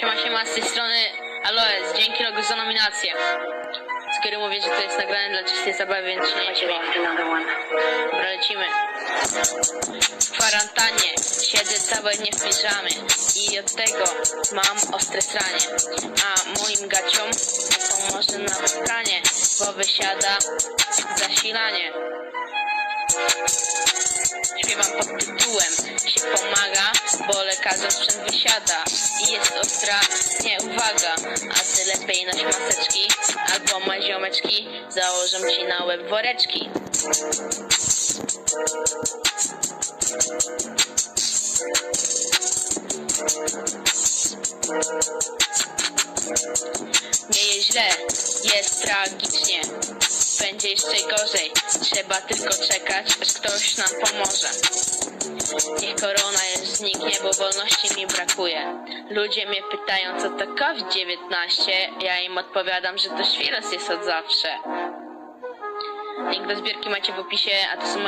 Siema, siema, z tej strony Aloes. Dzięki Rogu za nominację. Z góry mówię, że to jest nagrane dla czystej zabawy, więc się nie. Dobra, lecimy. W kwarantannie siedzę całe dnie w piżamie i od tego mam ostre stranie. A moim gaciom nie pomoże nawet bo wysiada zasilanie. Śpiewam pod tytułem się pomaga, bo lekarzom sprzęt wysiada i jest ostra nieuwaga, a ty lepiej noś maseczki albo ma ziomeczki założą ci na łeb woreczki. Nie jest źle, jest tragicznie. Będzie jeszcze gorzej. Trzeba tylko czekać, aż ktoś nam pomoże. Zniknie, bo wolności mi brakuje. Ludzie mnie pytają, co to COVID-19. Ja im odpowiadam, że to świrus jest od zawsze. Link do zbiórki macie w opisie, a to są